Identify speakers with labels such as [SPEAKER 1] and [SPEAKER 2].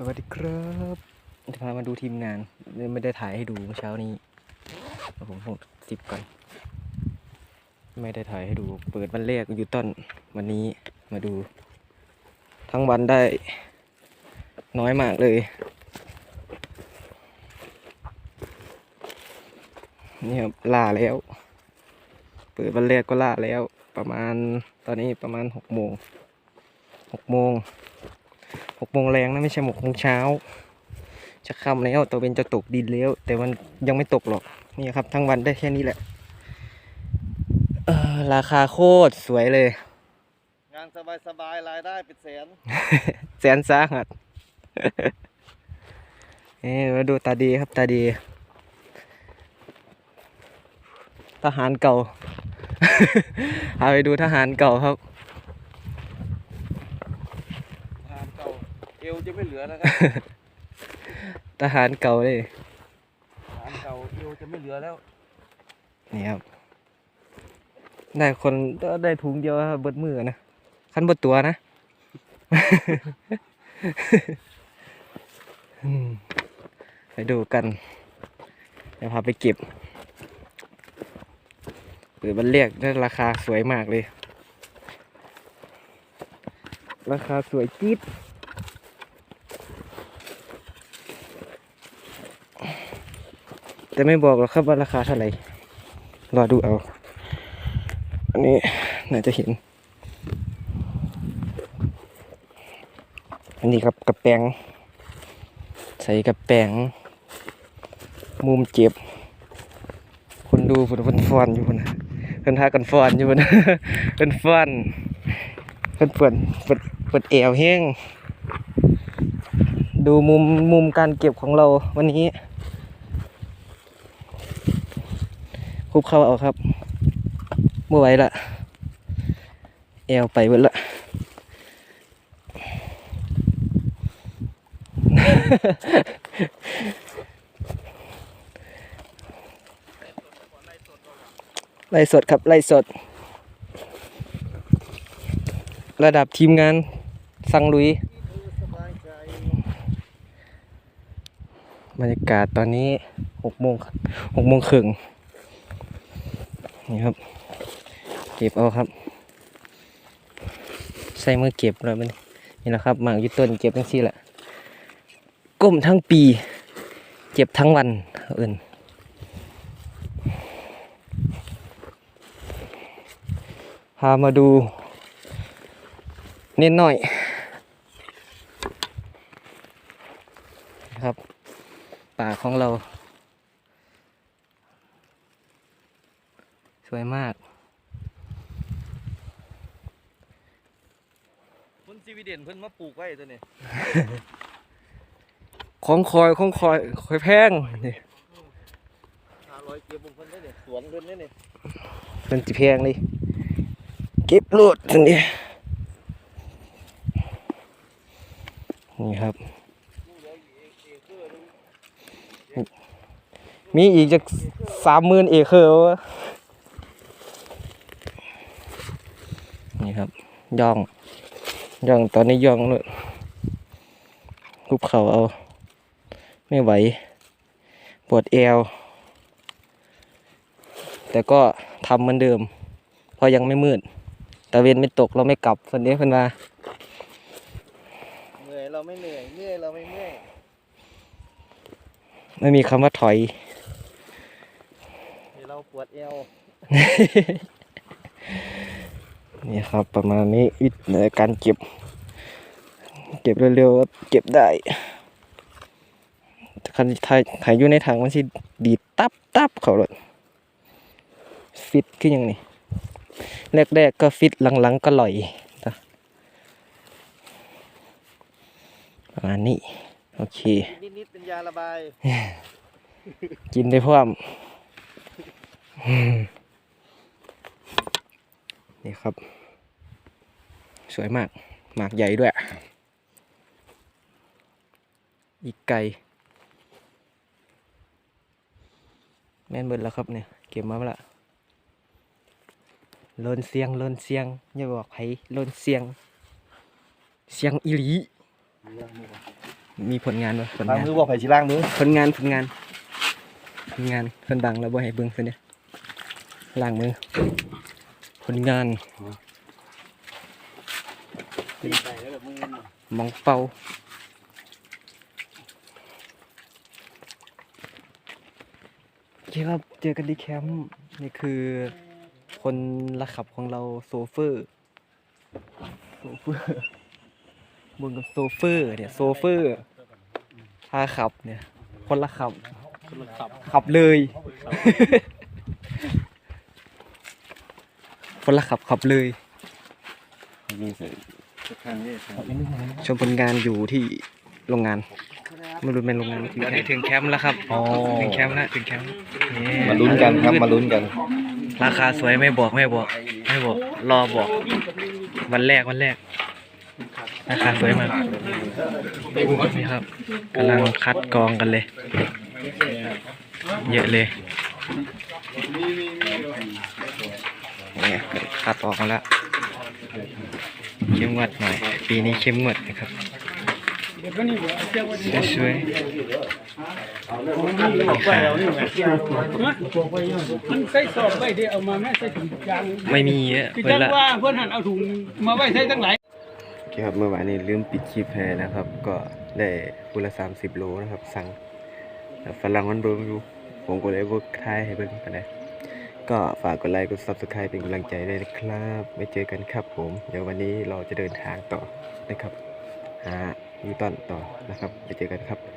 [SPEAKER 1] สวัสดีครับจะพามาดูทีมงาน ไม่ได้ถ่ายให้ดูเมื่อเช้านี้ผมหกสิบก่อน ไม่ได้ถ่ายให้ดู เปิดวันแรกอยู่ต้นวันนี้มาดู ทั้งวันได้น้อยมากเลยนี่ครับล่าแล้ว เปิดวันแรกก็ล่าแล้ว ประมาณตอนนี้ประมาณหกโมงหกโมง หกโมงแรงนะไม่ใช่หกโมงเช้า จะค่ำแล้วตัวเป็นจะตกดินแล้ว แต่มันยังไม่ตกหรอกนี่ครับ ทั้งวันได้แค่นี้แหละเออราคาโคตรสวยเลย
[SPEAKER 2] งานสบายๆรายได้เป็นแสน
[SPEAKER 1] แสนสาหัสเอ้มาดูตาดีครับตาดี ทหารเก่า เอาไปดูทหารเก่าครับ
[SPEAKER 2] ทหารเก่าเอว จะไม่เหลือนะครับ
[SPEAKER 1] ทหารเก่าเลย
[SPEAKER 2] ทหารเก่าเอวจะไม่เหลือแล้ว
[SPEAKER 1] นี่ครับ ได้คนก็ได้ถุงเดียวครับเบิดมือนะ ขั้นเบดตัวนะอืมไปดูกัน เดี๋ยวพาไปเก็บเปิดบันเรียกได้ราคาสวยมากเลย ราคาสวยจี๊ด แต่ไม่บอกหรอกครับว่าราคาเท่าไหร่ รอดูเอา อันนี้น่าจะเห็น อันนี้ครับกระแปงใส่กระแปงมุมเจ็บ คนดูเพิ่นเพิ่นฟอนอยู่นน่ะเพิ่นพากันฟอนอยู่นน่ะเพิ่นฟอนเพิ่นเปิดเปิดเปิดแอวแห้งดูมุมมุมการเก็บของเราวันนี้ คุบเข้าเอาครับเมื่อไหวละแอวไปเบิดละไล่สดครับไล่สด ระดับทีมงานสังลุย
[SPEAKER 2] บ
[SPEAKER 1] รรยากาศตอนนี้หกโมงหกโมงครึ่ง นี่ครับ เก็บเอาครับ ใส่มือเก็บเลยมันนี่แหละครับหมากยุต้นเก็บทั้งซี่แหละก้มทั้งปี เก็บทั้งวันเอื่นพามาดู เน้นหน่อยนะครับ ป่าของเรา สวยมาก
[SPEAKER 2] คนสวีเดนเพิ่นมาปลูกไว้ตัวนี้
[SPEAKER 1] ของคอยของคอยคอยแพงนี่
[SPEAKER 2] หาร้อยเก็บบุญเพิ่นได้เนี่ยสวนเพิ่นได้เนี่ย
[SPEAKER 1] เป็นจีแพงเลยเก็บโลดทันนี้นี่ครับ มีอีกจากสามหมื่นเอเคอร์วะ นี่ครับ ย่อง ย่องตอนนี้ย่องเลยรูปเขาเอา ไม่ไหว ปวดเอว แต่ก็ทำเหมือนเดิม เพราะยังไม่มืดตะเวนไม่ตกเราไม่กลับคนนี้เพิ่นว่า
[SPEAKER 2] เหนื่อยเราไม่เหนื่อยเมื่อยเราไม่เมื่อย
[SPEAKER 1] ไม่มีคำว่าถอย
[SPEAKER 2] เดี๋ยวเราปวดเอว
[SPEAKER 1] นี่ครับประมาณนี้วิธีในการเก็บ เก็บเร็วๆเก็บได้คันถ่ายถ่ายอยู่ในถังมันสิดีดตับตับเขาเลยฟิตขึ้นยังนี่แรกๆก็ฟิตหลังๆก็ลอยนะประมาณนี้ โอเค
[SPEAKER 2] นิดๆเป็นยาระบาย
[SPEAKER 1] กินได้พร้อมนี่ครับ สวยมาก หมากใหญ่ด้วย อีกไก่แม่นเบิดแล้วครับเนี่ย เก็บมาแล้วโลนเสียงโลนเสียง อย่าบอกให้โลนเสียง เสียงอีหลี
[SPEAKER 2] เรื่องนี้วะ
[SPEAKER 1] มีผลงานบ่ผล
[SPEAKER 2] ล้าง
[SPEAKER 1] งาน
[SPEAKER 2] มือว่าไผ่ชิล้างมือ
[SPEAKER 1] ผลงานผลงานผลงานเพิ่นดังแล้วบ่ให้เบิ่งซะเนี่ยล้างมือ ผลงาน
[SPEAKER 2] ตีไปแล้วแบบ มือ
[SPEAKER 1] มองเป่าโอเคครับเจอกันที่แคมป์นี่คือคนละขับของเราโซเฟอร์โซเฟอร์บนกับโซเฟอร์เนี่ยโซเฟอร์พาขับเนี่ย คนละขับ
[SPEAKER 2] ขับ
[SPEAKER 1] ขับเลยคนละขับขับเลย
[SPEAKER 2] นี่ใส่ข้างนี้
[SPEAKER 1] ชมผลงานอยู่ที่โรงงาน ไม่รู้เป็นโรงงานตอนนี้ถึงแคมป์แล้วครับถึงแคมป์แล้วถึงแคมป์นี่
[SPEAKER 2] มาลุ้นกันครับมาลุ้นกัน
[SPEAKER 1] ราคาสวยไม่บอกไม่บอก ไม่บอก รอบอก วันแรกวันแรกราคาสวยมากนี่ครับกำลังคัดกรองกันเลย เยอะเลยเนี่ยคัดออกมาแล้ว เข้มงวดหน่อย ปีนี้เข้มงวดนะครับสวยๆ
[SPEAKER 3] มันใส่สอบไว้ที่เอามาแม่ใส่ถุงยาง
[SPEAKER 1] ไม่มีเยอะ
[SPEAKER 3] คือ
[SPEAKER 1] เพิ่
[SPEAKER 3] จั
[SPEAKER 1] น
[SPEAKER 3] ง
[SPEAKER 1] ละ
[SPEAKER 3] ว่าเพื่อนหันเอาถุงมาไว้ใส่ตั้งหลาย
[SPEAKER 1] โอเคครับเมื่อวานนี้ลืมปิดคลิปให้นะครับ ก็ได้คูละสามสิบโลนะครับ สั่งแต่ฝรั่งมันเบิ่งอยู่ ผมก็เลยบ่ทายให้เบิ่งกันนะ ก็ฝากกดไลค์กด Subscribe เป็นกำลังใจด้วยนะครับ ไว้เจอกันครับผม เดี๋ยววันนี้เราจะเดินทางต่อนะครับ หานิวตันต่อนะครับ ไปเจอกันครับ